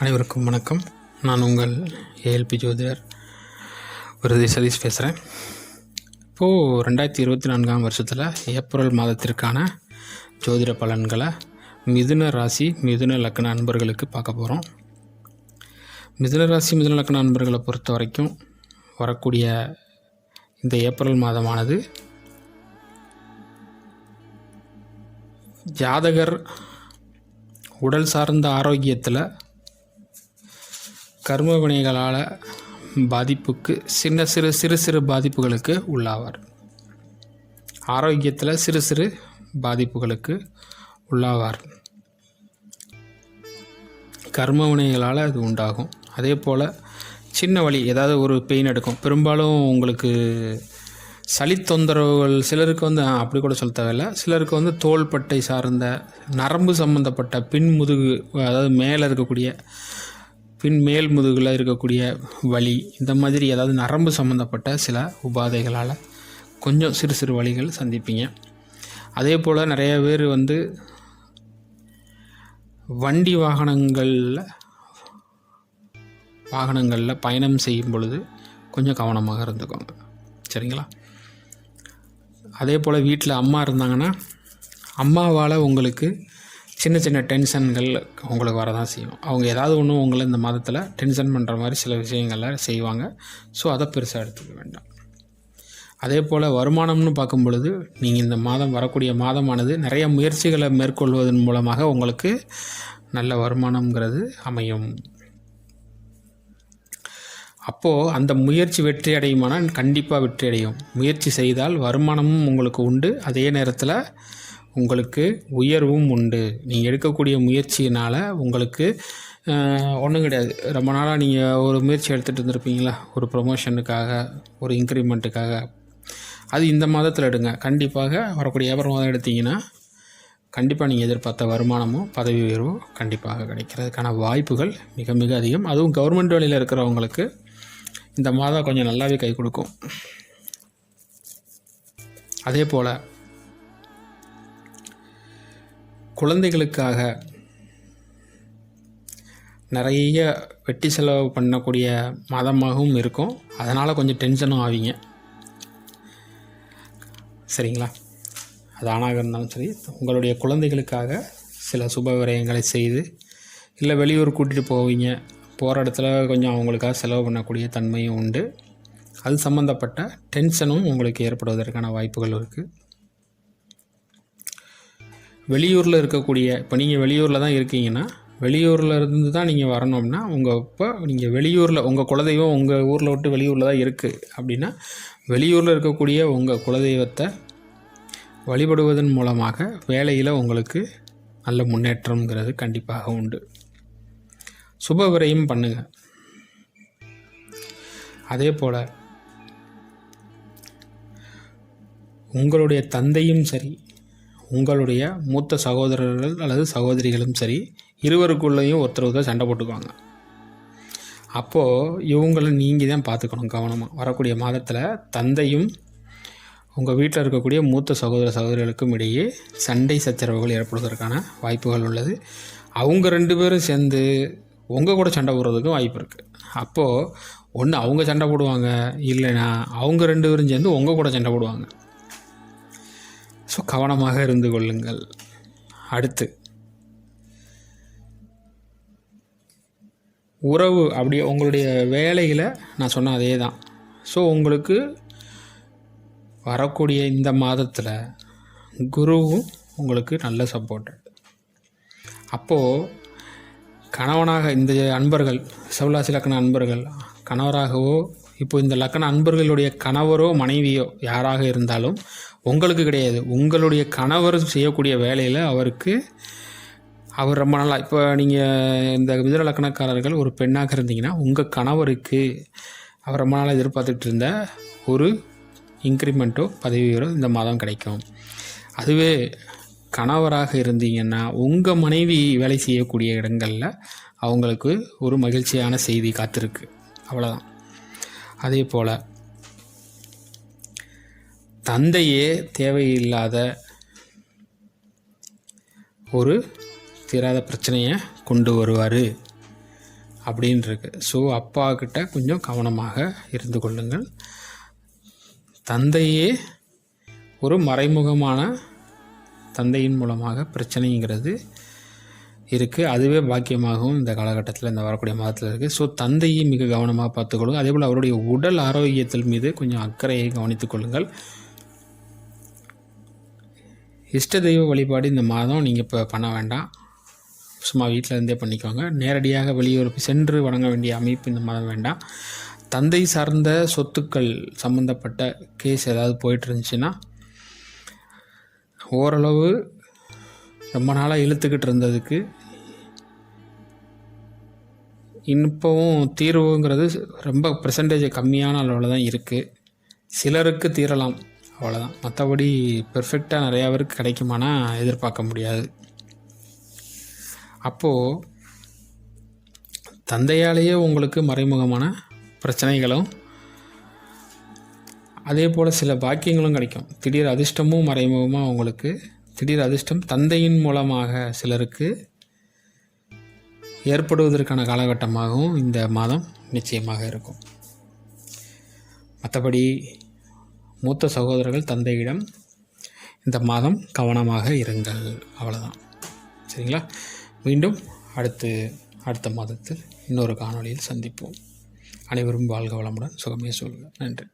அனைவருக்கும் வணக்கம். நான் உங்கள் ஏஎல்பி ஜோதிடர் விருதி சதீஷ் பேசுகிறேன் இப்போது ரெண்டாயிரத்தி இருபத்தி நான்காம் வருஷத்தில் ஏப்ரல் மாதத்திற்கான ஜோதிட பலன்களை மிதுன ராசி மிதுன லக்ன அன்பர்களுக்கு பார்க்க போகிறோம் மிதுன ராசி மிதுன லக்ன அன்பர்களை பொறுத்த வரைக்கும் வரக்கூடிய இந்த ஏப்ரல் மாதமானது ஜாதகர் உடல் சார்ந்த ஆரோக்கியத்தில் கர்ம வினைகளால் பாதிப்புக்கு சின்ன சிறு சிறு சிறு பாதிப்புகளுக்கு உள்ளாவார். ஆரோக்கியத்தில் சிறு சிறு பாதிப்புகளுக்கு உள்ளாவார். கர்ம வினைகளால் அது உண்டாகும். அதே போல் சின்ன வழி ஏதாவது ஒரு பெயின் எடுக்கும். பெரும்பாலும் உங்களுக்கு சளி தொந்தரவுகள் சிலருக்கு வந்து அப்படி கூட சொல்ல தேவையில்ல. சிலருக்கு வந்து தோள்பட்டை சார்ந்த நரம்பு சம்மந்தப்பட்ட பின்முதுகு அதாவது மேலே இருக்கக்கூடிய பின் மேல் முதுகில் இருக்கக்கூடிய வலி இந்த மாதிரி ஏதாவது நரம்பு சம்மந்தப்பட்ட சில உபாதைகளால் கொஞ்சம் சிறு சிறு வழிகள் சந்திப்பீங்க. அதே போல் நிறைய பேர் வந்து வண்டி வாகனங்களில் வாகனங்களில் பயணம் செய்யும் பொழுது கொஞ்சம் கவனமாக இருந்துக்கோங்க. சரிங்களா? அதே போல் வீட்டில் அம்மா இருந்தாங்கன்னா அம்மாவால் உங்களுக்கு சின்ன சின்ன டென்ஷன்கள் உங்களுக்கு வரதான் செய்யும். அவங்க ஏதாவது ஒன்று உங்களை இந்த மாதத்தில் டென்ஷன் பண்ணுற மாதிரி சில விஷயங்களை செய்வாங்க. ஸோ அதை பெருசாக எடுத்துக்க வேண்டாம். அதே போல் வருமானம்னு பார்க்கும் பொழுது நீங்கள் இந்த மாதம் வரக்கூடிய மாதமானது நிறைய முயற்சிகளை மேற்கொள்வதன் மூலமாக உங்களுக்கு நல்ல வருமானம்ங்கிறது அமையும். அப்போது அந்த முயற்சி வெற்றி அடையுமானால் கண்டிப்பாக வெற்றி அடையும். முயற்சி செய்தால் வருமானமும் உங்களுக்கு உண்டு. அதே நேரத்தில் உங்களுக்கு உயர்வும் உண்டு. நீங்கள் எடுக்கக்கூடிய முயற்சியினால் உங்களுக்கு ஒன்றும் கிடையாது. ரொம்ப நாளாக நீங்கள் ஒரு முயற்சி எடுத்துகிட்டு இருந்திருப்பீங்களா? ஒரு ப்ரொமோஷனுக்காக ஒரு இன்க்ரிமெண்ட்டுக்காக அது இந்த மாதத்தில் எடுங்க. கண்டிப்பாக வரக்கூடிய ஏப்ரல் மாதம் எடுத்தீங்கன்னா கண்டிப்பாக நீங்கள் எதிர்பார்த்த வருமானமும் பதவி உயர்வும் கண்டிப்பாக கிடைக்கிறதுக்கான வாய்ப்புகள் மிக மிக அதிகம். அதுவும் கவர்மெண்ட் வேலையில் இருக்கிறவங்களுக்கு இந்த மாதம் கொஞ்சம் நல்லாவே கை கொடுக்கும். அதே போல் குழந்தைகளுக்காக நிறைய வெட்டி செலவு பண்ணக்கூடிய மாதமாகவும் இருக்கும். அதனால் கொஞ்சம் டென்ஷனும் ஆவீங்க. சரிங்களா? அது ஆணாக இருந்தாலும் சரி உங்களுடைய குழந்தைகளுக்காக சில சுப விரயங்களை செய்து இல்லை வெளியூர் கூட்டிகிட்டு போவீங்க போகிற இடத்துல கொஞ்சம் அவங்களுக்காக செலவு பண்ணக்கூடிய தன்மையும் உண்டு. அது சம்மந்தப்பட்ட டென்ஷனும் உங்களுக்கு ஏற்படுவதற்கான வாய்ப்புகள் இருக்குது வெளியூரில் இருக்கக்கூடிய இப்போ நீங்கள் வெளியூரில் தான் இருக்கீங்கன்னா வெளியூரில் இருந்து தான் நீங்கள் வரணும்னா உங்கள் இப்போ நீங்கள் வெளியூரில் உங்கள் குலதெய்வம் உங்கள் ஊரில் விட்டு வெளியூரில் தான் இருக்குது அப்படின்னா வெளியூரில் இருக்கக்கூடிய உங்கள் குலதெய்வத்தை வழிபடுவதன் மூலமாக வேலையில் உங்களுக்கு நல்ல முன்னேற்றம்ங்கிறது கண்டிப்பாக உண்டு. சுப விரையும் பண்ணுங்கள் அதே போல் உங்களுடைய தந்தையும் சரி உங்களுடைய மூத்த சகோதரர்கள் அல்லது சகோதரிகளும் சரி இருவருக்குள்ளேயும் ஒருத்தர் ஒருத்தர் சண்டை போட்டுக்குவாங்க. அப்போது இவங்களை நீங்கள் தான் பார்த்துக்கணும் கவனமாக வரக்கூடிய மாதத்தில் தந்தையும் உங்கள் வீட்டில் இருக்கக்கூடிய மூத்த சகோதர சகோதரிகளுக்கும் இடையே சண்டை சச்சரவுகள் ஏற்படுவதற்கான வாய்ப்புகள் உள்ளது. அவங்க ரெண்டு பேரும் சேர்ந்து உங்கள் கூட சண்டை போடுறதுக்கும் வாய்ப்பு இருக்குது அப்போது ஒன்று அவங்க சண்டை போடுவாங்க. இல்லைன்னா அவங்க ரெண்டு பேரும் சேர்ந்து உங்கள் கூட சண்டை போடுவாங்க. ஸோ கவனமாக இருந்து கொள்ளுங்கள். அடுத்து. உறவு அப்படி உங்களுடைய வேலையில் நான் சொன்ன அதே தான் ஸோ உங்களுக்கு வரக்கூடிய இந்த மாதத்தில் குருவும் உங்களுக்கு நல்ல சப்போர்ட் அப்போது கணவனாக இந்த அன்பர்கள் செவ்வாசி லக்கண அன்பர்கள் கணவராகவோ இப்போ இந்த லக்கண அன்பர்களுடைய கணவரோ மனைவியோ யாராக இருந்தாலும் உங்களுக்கு கிடையாது. உங்களுடைய கணவர் செய்யக்கூடிய வேலையில் அவருக்கு அவர் ரொம்ப நாளாக இப்போ நீங்கள் இந்த மிதுன லக்கணக்காரர்கள் ஒரு பெண்ணாக இருந்தீங்கன்னா உங்கள் கணவருக்கு அவர் ரொம்ப நாளாக எதிர்பார்த்துட்டு இருந்த ஒரு இன்க்ரிமெண்ட்டோ பதவி உயரோ இந்த மாதம் கிடைக்கும். அதுவே கணவராக இருந்தீங்கன்னா உங்கள் மனைவி வேலை செய்யக்கூடிய இடங்களில் அவங்களுக்கு ஒரு மகிழ்ச்சியான செய்தி காத்திருக்கு. அவ்வளோதான் அதே போல் தந்தையே தேவையில்லாத ஒரு தீராத பிரச்சனையை கொண்டு வருவார் அப்படின்ருக்கு ஸோ அப்பா கிட்ட கொஞ்சம் கவனமாக இருந்து கொள்ளுங்கள். தந்தையே ஒரு மறைமுகமான தந்தையின் மூலமாக பிரச்சனைங்கிறது இருக்குது அதுவே பாக்கியமாகவும் இந்த காலகட்டத்தில் இந்த வரக்கூடிய மாதத்தில் இருக்குது ஸோ தந்தையை மிக கவனமாக பார்த்துக்கொள்ளுங்கள் அதேபோல் அவருடைய உடல் ஆரோக்கியத்தில் மீது கொஞ்சம் அக்கறையை கவனித்துக் கொள்ளுங்கள். இஷ்ட தெய்வ வழிபாடு இந்த மாதம் நீங்கள் இப்போ பண்ண வேண்டாம். சும்மா வீட்டில் இருந்தே பண்ணிக்கோங்க. நேரடியாக வெளியூருக்கு சென்று வணங்க வேண்டிய அமைப்பு இந்த மாதம் வேண்டாம். தந்தை சார்ந்த சொத்துக்கள் சம்மந்தப்பட்ட கேஸ் ஏதாவது போயிட்டு இருந்துச்சுன்னா ஓரளவு ரொம்ப நாளாக இழுத்துக்கிட்டு இருந்ததுக்கு இப்போவும் தீர்வுங்கிறது ரொம்ப பெர்சன்டேஜ் கம்மியான அளவில் தான் இருக்குது சிலருக்கு தீரலாம் அவ்வளோதான் மற்றபடி பெர்ஃபெக்டாக நிறையா பேருக்கு கிடைக்குமானா எதிர்பார்க்க முடியாது. அப்போது தந்தையாலேயே உங்களுக்கு மறைமுகமான பிரச்சனைகளும் அதே போல் சில பாக்கியங்களும் கிடைக்கும். திடீர் அதிர்ஷ்டமும் மறைமுகமாக உங்களுக்கு திடீர் அதிர்ஷ்டம் தந்தையின் மூலமாக சிலருக்கு ஏற்படுவதற்கான காலகட்டமாகவும் இந்த மாதம் நிச்சயமாக இருக்கும். மற்றபடி மூத்த சகோதரர்கள் தந்தையிடம் இந்த மாதம் கவனமாக இருங்கள். அவ்வளோதான் சரிங்களா? மீண்டும் அடுத்து அடுத்த மாதத்தில் இன்னொரு காணொளியில் சந்திப்போம். அனைவரும் வாழ்க வளமுடன். சுகமே சொல்க. நன்றி.